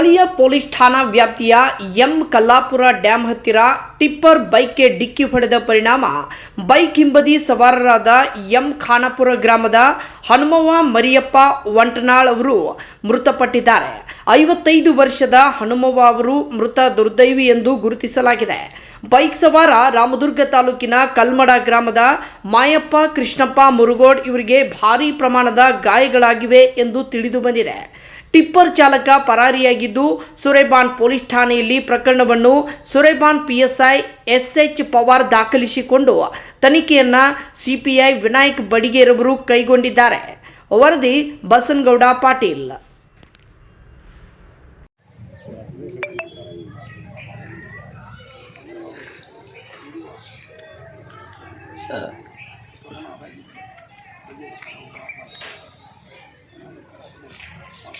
ಸ್ಥಳೀಯ ಪೊಲೀಸ್ ಠಾಣಾ ವ್ಯಾಪ್ತಿಯ ಎಂ ಕಲ್ಲಾಪುರ ಡ್ಯಾಂ ಹತ್ತಿರ ಟಿಪ್ಪರ್ ಬೈಕ್ಗೆ ಡಿಕ್ಕಿ ಹೊಡೆದ ಪರಿಣಾಮ. ಬೈಕ್ ಹಿಂಬದಿ ಸವಾರರಾದ ಎಂ ಖಾನಾಪುರ ಗ್ರಾಮದ ಹನುಮವ್ವ ಮರಿಯಪ್ಪ ವಂಟನಾಳ್ ಅವರು ಮೃತಪಟ್ಟಿದ್ದಾರೆ. ಐವತ್ತೈದು ವರ್ಷದ ಹನುಮವ್ವ ಅವರು ಮೃತ ದುರ್ದೈವಿ ಎಂದು ಗುರುತಿಸಲಾಗಿದೆ. ಬೈಕ್ ಸವಾರ ರಾಮದುರ್ಗ ತಾಲೂಕಿನ ಕಲ್ಮಡ ಗ್ರಾಮದ ಮಾಯಪ್ಪ, ಕೃಷ್ಣಪ್ಪ, ಮುರುಗೋಡ್ ಇವರಿಗೆ ಭಾರೀ ಪ್ರಮಾಣದ ಗಾಯಗಳಾಗಿವೆ ಎಂದು ತಿಳಿದು ಬಂದಿದೆ. ಟಿಪ್ಪರ್ ಚಾಲಕ ಪರಾರಿಯಾಗಿದ್ದು, ಸುರೇಬಾನ್ ಪೊಲೀಸ್ ಠಾಣೆಯಲ್ಲಿ ಪ್ರಕರಣವನ್ನು ಸುರೇಬಾನ್ ಪಿಎಸ್ಐ, ಎಸ್ಎಚ್ ಪವಾರ್ ದಾಖಲಿಸಿಕೊಂಡು ತನಿಖೆಯನ್ನ ಸಿಪಿಐ ವಿನಾಯಕ್ ಬಡಿಗೇರವರು ಕೈಗೊಂಡಿದ್ದಾರೆ. ವರದಿ ಬಸನಗೌಡ ಪಾಟೀಲ್.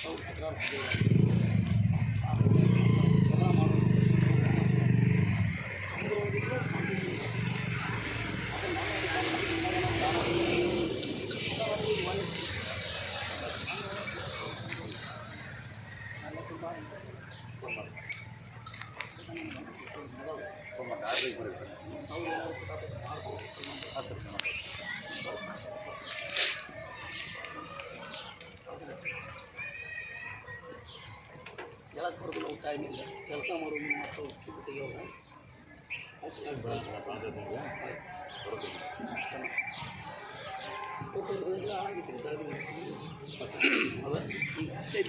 Gracias. ಬರೋದಿಲ್ಲ ನಾವು ಟೈಮಿಂದ ಕೆಲಸ ಮಾಡೋದು ಮಾತ್ರ ಇದು ತೆಗಿಯೋದು ಹೆಚ್ಚು ಕೆಲಸ ಇಪ್ಪತ್ತು ಸಾವಿರ ಹಾಳಾಗಿತ್ತು ಸರ್ ಅದ ಈಗ ಅಷ್ಟೇ